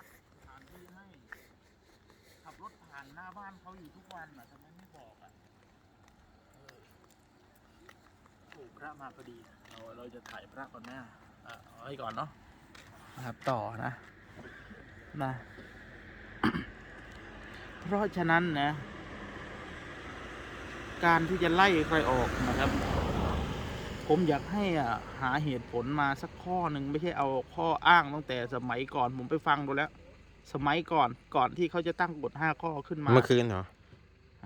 าสถานที่ให้ ขับรถผ่านหน้าบ้านเขาอยู่ทุกวันอะทำไมไม่บอกอะเออโอ้พระมาพอดี เราเราจะถ่ายพระก่อนไหมอะอะเอาไว้ก่อนเนาะนะครับต่อนะนะ เพราะฉะนั้นนะ การที่จะไล่ใครออกนะครับ ผมอยากให้อะหาเหตุผลมาสัก ข้อหนึ่งไม่ใช่เอาข้ออ้างตั้งแต่สมัยก่อนผมไปฟังดูแล้ว สมัยก่อนก่อนที่เขาจะตั้งกฎห้าข้อขึ้นมาเมื่อคืนเหรอ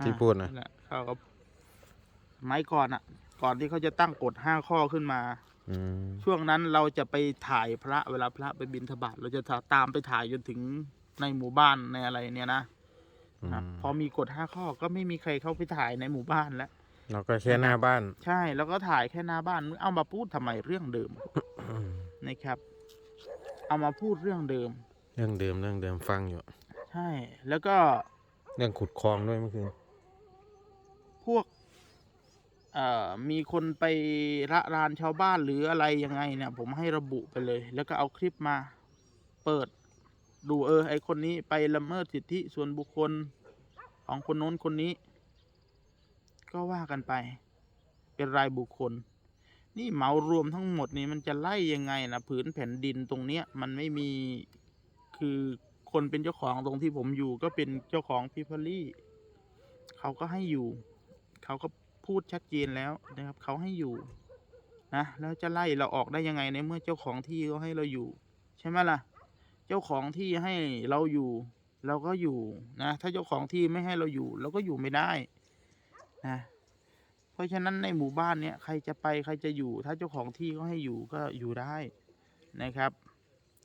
ที่พูดนะแหลเขาก็สมัยก่อนอะ ก่อนที่เขาจะตั้งกฎห้าข้อขึ้นมาอืมช่วงนั้นเราจะไปถ่ายพระเวลาพระไปบิณฑบาตเราจะตามไปถ่ายจนถึงในหมู่บ้านในอะไรเนี่ยนะอืครับมพอมีกฎห้าข้อก็ไม่มีใครเข้าไปถ่ายในหมู่บ้านแล้ว เราก็แค่หน้าบ้าน ใช่ แล้วก็ถ่ายแค่หน้าบ้านเอามาพูดทำไมเรื่องเดิมอืมนะครับ เอามาพูดเรื่องเดิม เรื่องเดิมเรื่องเดิมฟังอยู่ ใช่ แล้วก็เรื่องขุดคลองด้วยเมื่อคืนพวก เอ่อมีคนไประรานชาวบ้านหรืออะไรยังไงเนี่ย ผมให้ระบุไปเลย แล้วก็เอาคลิปมา เปิด ดูเออ ไอคนนี้ไปละเมิดสิทธิส่วนบุคคลของคนโน้นคนนี้ ก็ว่ากันไป เป็นรายบุคคล นี่เหมารวมทั้งหมดนี่มันจะไล่ยังไงนะผืนแผ่นดินตรงเนี้ย มันไม่มีคือคนเป็นเจ้าของตรงที่ผมอยู่ก็เป็นเจ้าของพิพลี่เขาก็ให้อยู่ เขาก็พูดชัดเจนแล้วนะครับ เขาให้อยู่นะแล้วจะไล่เราออกได้ยังไงในเมื่อเจ้าของที่เขาให้เราอยู่ ใช่ไหมล่ะ เจ้าของที่ให้เราอยู่ เราก็อยู่นะ ถ้าเจ้าของที่ไม่ให้เราอยู่ เราก็อยู่ไม่ได้ นะ เพราะฉะนั้นในหมู่บ้านเนี้ยใครจะไปใครจะอยู่ ถ้าเจ้าของที่เขาให้อยู่ก็อยู่ได้นะครับ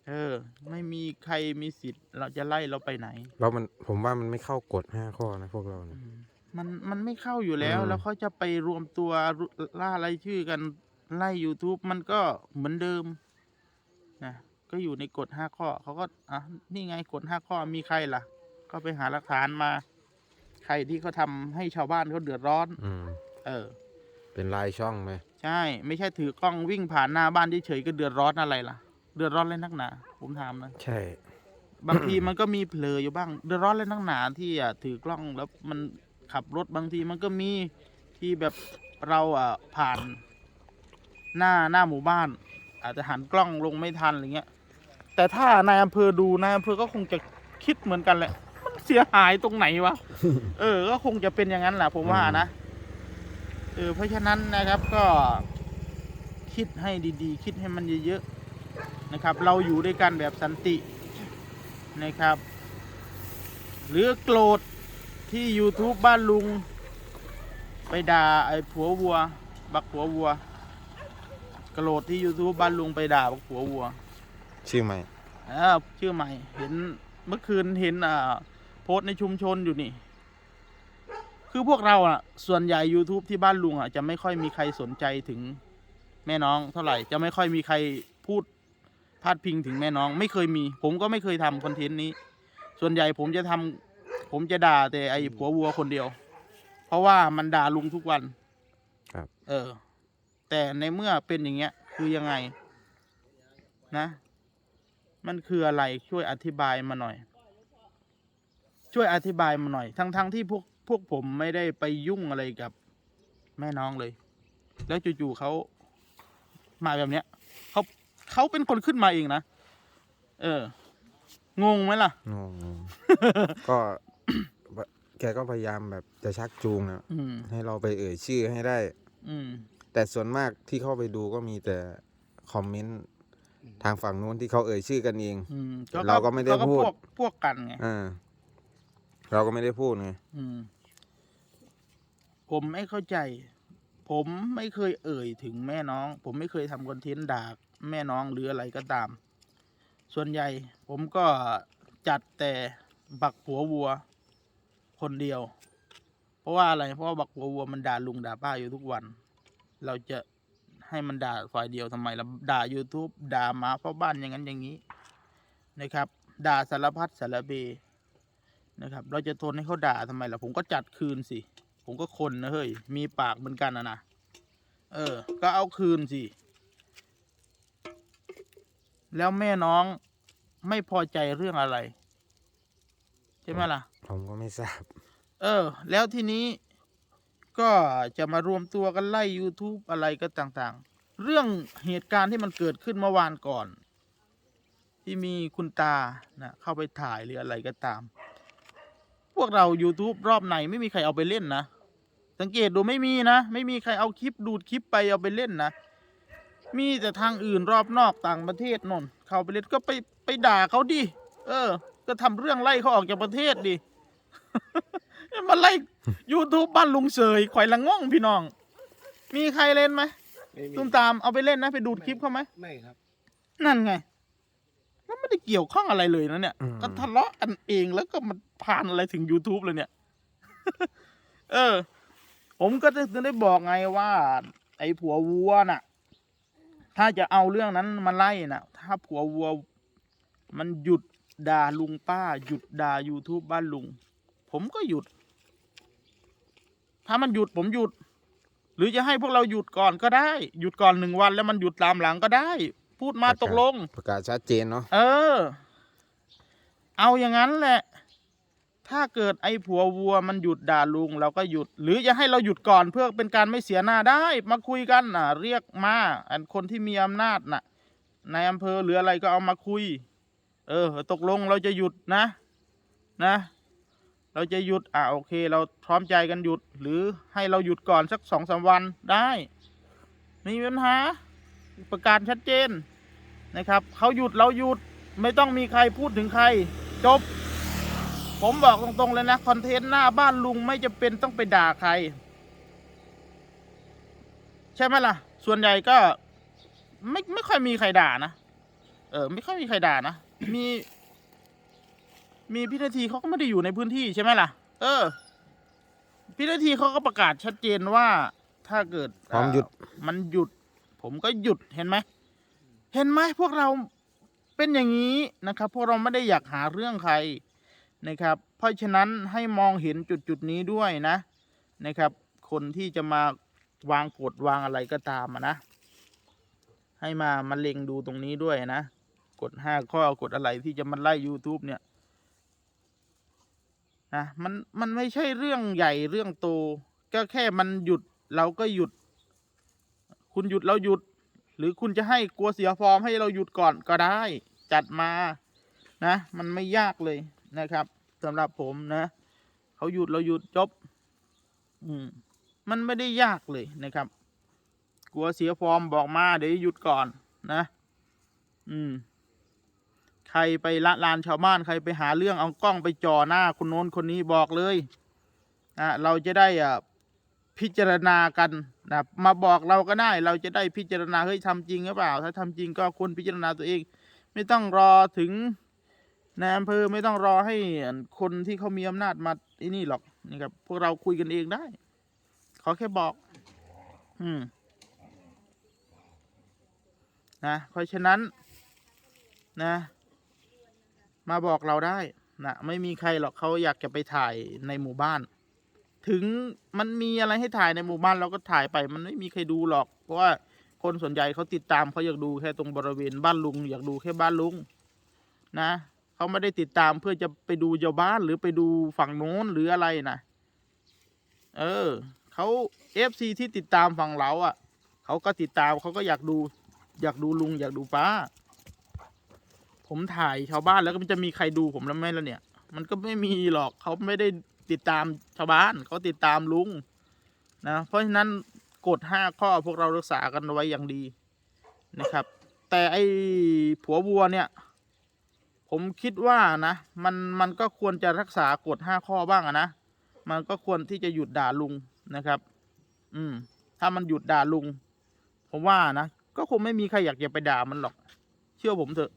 เออ ไม่มีใครมีสิทธิ์ เราจะไล่เราไปไหนแล้วมันผมว่ามันไม่เข้ากฎห้าข้อนะพวกเราเนี่ยอืมมันมันไม่เข้าอยู่แล้วอืมแล้วเขาจะไปรวมตัวรุล่ารายชื่อกันไล่ YouTube มันก็เหมือนเดิมนะก็อยู่ในกฎห้าข้อเขาก็อะนี่ไงกฎห้าข้อมีใครล่ะ ก็ไปหาหลักฐานมาใครที่เขาทำให้ชาวบ้านเขาเดือดร้อน อืมเออ เป็นลายช่องไหมใช่ ไม่ใช่ถือกล้องวิ่งผ่านหน้าบ้านเฉยๆก็เดือดร้อนอะไรล่ะ เดือดร้อนเลยนักหนา ผมถามนะ ใช่ บางทีมันก็มีเผลออยู่บ้าง เดือดร้อนเลยนักหนาที่อะถือกล้องแล้วมันขับรถบางทีมันก็มีที่แบบเราอะผ่าน หน้าหน้าหมู่บ้าน อาจจะหันกล้องลงไม่ทันอะไรเงี้ย แต่ถ้านายอำเภอดูนายอำเภอก็คงจะคิดเหมือนกันแหละมัน เสียหายตรงไหนวะ เออ ก็คงจะเป็นอย่างนั้นแหละผมว่านะ เออ เพราะฉะนั้นนะครับก็ คิดให้ดีๆ คิดให้มันเยอะๆนะครับ เราอยู่ด้วยกันแบบสันตินะครับ หรือโกรธที่ YouTube บ้านลุง ไปด่าไอ้ผัววัว บักผัววัวโกรธที่ YouTube บ้านลุงไปด่าบักผัววัว ชื่อใหม่ เออชื่อใหม่ เห็นเมื่อคืนเห็นอ่าโพสต์ในชุมชนอยู่นี่ คือพวกเราอะส่วนใหญ่ YouTube ที่บ้านลุงอะจะไม่ค่อยมีใครสนใจถึงแม่น้องเท่าไหร่ จะไม่ค่อยมีใครพูดพาดพิงถึงแม่น้อง ไม่เคยมี ผมก็ไม่เคยทำคอนเทนต์นี้ ส่วนใหญ่ผมจะทำผมจะด่าแต่ไอ้ผัววัวคนเดียว เพราะว่ามันด่าลุงทุกวันครับ เออ แต่ในเมื่อเป็นอย่างเงี้ย คือยังไง นะ มันคืออะไรช่วยอธิบายมาหน่อย ช่วยอธิบายมาหน่อย ทั้งๆทที่พวกพวกผมไม่ได้ไปยุ่งอะไรกับแม่น้องเลย แล้วจู่ๆเขามาแบบเนี้ยเขาเขาเป็นคนขึ้นมาเองนะ เออ งงไหมล่ะ งงก็ แกก็พยายามแบบจะชักจูงนะอืม ให้เราไปเอ่ยชื่อให้ได้ อืม แต่ส่วนมากที่เข้าไปดูก็มีแต่คอมเมนต์ทางฝั่งนู้นที่เขาเอ่ยชื่อกันเอง อืมเราก็ไม่ได้พูด พวกพวกกันไง อ่า เราก็ไม่ได้พูดไงอืม ผมไม่เข้าใจ ผมไม่เคยเอ่ยถึงแม่น้อง ผมไม่เคยทำคอนเทนต์ด่าแม่น้องหรืออะไรก็ตาม ส่วนใหญ่ ผมก็จัดแต่บักผัววัว คนเดียว เพราะว่าอะไร เพราะว่าบักผัววัวมันด่าลุงด่าป้าอยู่ทุกวัน เราจะให้มันด่าฝ่ายเดียวทำไมล่ะด่า YouTube ด่าหมาเพราะบ้านอย่างนั้นอย่างนี้นะครับ ด่าสารพัดสารเบ นะครับ เราจะทนให้เขาด่าทำไมล่ะ ผมก็จัดคืนสิ ผมก็คนนะเฮ้ย มีปากเหมือนกันนะนะ เออ ก็เอาคืนสิ แล้วแม่น้องไม่พอใจเรื่องอะไร ใช่ไหมล่ะ ผมก็ไม่ทราบ เออ แล้วทีนี้ก็จะมารวมตัวกันไล่ YouTube อะไรก็ต่างๆ เรื่องเหตุการณ์ที่มันเกิดขึ้นเมื่อวานก่อน ที่มีคุณตานะเข้าไปถ่ายหรืออะไรก็ตามพ วกเรา YouTube รอบไหนไม่มีใครเอาไปเล่นนะ สังเกตดูไม่มีนะ ไม่มีใครเอาคลิปดูดคลิปไปเอาไปเล่นนะ มีแต่ทางอื่นรอบนอกต่างประเทศนนเข้าไปเล่นก็ไปไปด่าเขาดิ เออ ก็ทำเรื่องไล่เขาออกจากประเทศดิมาไล่ YouTube บ้านลุงเสยข่อยละง่องพี่น้อง มีใครเล่นไหมไม่มีตุ้มตามเอาไปเล่นนะ ไปดูดคลิปเขาไหมไม่ครับ นั่นไง แล้วไม่ได้เกี่ยวข้องอะไรเลยนะเนี่ย อืม ก็ทะเลาะกันเองแล้วก็มันผ่านอะไรถึง YouTube เลยเนี่ย เออ ผมก็ถึงได้บอกไงว่า ไอ้ผัววัวน่ะ ถ้าจะเอาเรื่องนั้นมาไล่น่ะ ถ้าผัววัว มันหยุดด่าลุงป้า หยุดด่า YouTube บ้านลุง ผมก็หยุด ถ้ามันหยุดผมหยุด หรือจะให้พวกเราหยุดก่อนก็ได้ หยุดก่อนหนึ่งวันแล้วมันหยุดตามหลังก็ได้ พูดมาตกลง ประกาศชัดเจนเนาะเออ เอาอย่างนั้นแหละ ถ้าเกิดไอ้ผัววัวมันหยุดด่าลุงเราก็หยุด หรือจะให้เราหยุดก่อนเพื่อเป็นการไม่เสียหน้าได้ มาคุยกันอะ เรียกมาอันคนที่มีอำนาจน่ะในอำเภอหรืออะไรก็เอามาคุย เออ ตกลงเราจะหยุดนะ นะ เราจะหยุดอะโอเค เราพร้อมใจกันหยุด หรือให้เราหยุดก่อนสักสองสามวันได้ไม่มีปัญหา ประกาศชัดเจนนะครับเขาหยุดเราหยุดไม่ต้องมีใครพูดถึงใคร จบ ผมบอกตรงๆเลยนะคอนเทนต์หน้าบ้านลุงไม่จะเป็นต้องไปด่าใคร ใช่ไหมล่ะ ส่วนใหญ่ก็ไม่ไม่ค่อยมีใครด่านะเออ ไม่ค่อยมีใครด่านะมี มีพิธีเขาก็ไม่ได้อยู่ในพื้นที่ใช่ไหมล่ะ เออพิธีเขาก็ประกาศชัดเจนว่าถ้าเกิดพร้อมหยุดอ่ามันหยุด ผมก็หยุดเห็นไหม เห็นไหมพวกเราเป็นอย่างนี้นะครับ พวกเราไม่ได้อยากหาเรื่องใครนะครับ เพราะฉะนั้นให้มองเห็นจุดจุดนี้ด้วยนะนะครับ คนที่จะมาวางกฎวางอะไรก็ตามนะ ให้มามาเล็งดูตรงนี้ด้วยนะกฎห้าข้อกฎอะไรที่จะมาไล่ YouTube เนี่ยนะมันมันไม่ใช่เรื่องใหญ่เรื่องโต ก็แค่มันหยุดเราก็หยุด คุณหยุดเราหยุด หรือคุณจะให้กลัวเสียฟอร์มให้เราหยุดก่อนก็ได้ จัดมานะ มันไม่ยากเลยนะครับสำหรับผมนะเขาหยุดเราหยุดจบ อืม มันไม่ได้ยากเลยนะครับ กลัวเสียฟอร์มบอกมาเดี๋ยวหยุดก่อนนะ อืม ใครไปละลานชาวบ้านใครไปหาเรื่องเอากล้องไปจ่อหน้าคนโน้นคนนี้บอกเลยนะเราจะได้อะ พิจารณากันนะมาบอกเราก็ได้ เราจะได้พิจารณาเฮ้ยทำจริงหรือเปล่า ถ้าทำจริงก็ควรพิจารณาตัวเอง ไม่ต้องรอถึงในอำเภอไม่ต้องรอให้คนที่เขามีอำนาจมาไอ้นี่หรอกนี่ครับพวกเราคุยกันเองได้ ขอแค่บอก อืมนะเพราะฉะนั้นนะ มาบอกเราได้นะไม่มีใครหรอกเขาอยากจะไปถ่ายในหมู่บ้าน ถึงมันมีอะไรให้ถ่ายในหมู่บ้านเราก็ถ่ายไป มันไม่มีใครดูหรอก เพราะว่าคนส่วนใหญ่เขาติดตามเขาอยากดูแค่ตรงบริเวณบ้านลุง อยากดูแค่บ้านลุงนะเขาไม่ได้ติดตามเพื่อจะไปดูชาวบ้านหรือไปดูฝั่งโน้นหรืออะไรนะเออเขาเอฟซีที่ติดตามฝั่งเราอะเขาก็ติดตามเขาก็อยากดู อยากดูลุง อยากดูป้า ผมถ่ายชาวบ้านแล้วก็มันจะมีใครดูผมแล้วไหมล่ะเนี่ย มันก็ไม่มีหรอกเขาไม่ได้ ติดตามชาวบ้านเขาติดตามลุงนะเพราะฉะนั้นกฎห้าข้อพวกเรารักษากันไว้อย่างดีนะครับ แต่ไอ้ผัววัวเนี่ย ผมคิดว่านะ มันมันก็ควรจะรักษากฎห้าข้อบ้างนะมันก็ควรที่จะหยุดด่าลุงนะครับ อืม ถ้ามันหยุดด่าลุง ผมว่านะ ก็คงไม่มีใครอยากจะไปด่ามันหรอก เชื่อผมเถอะ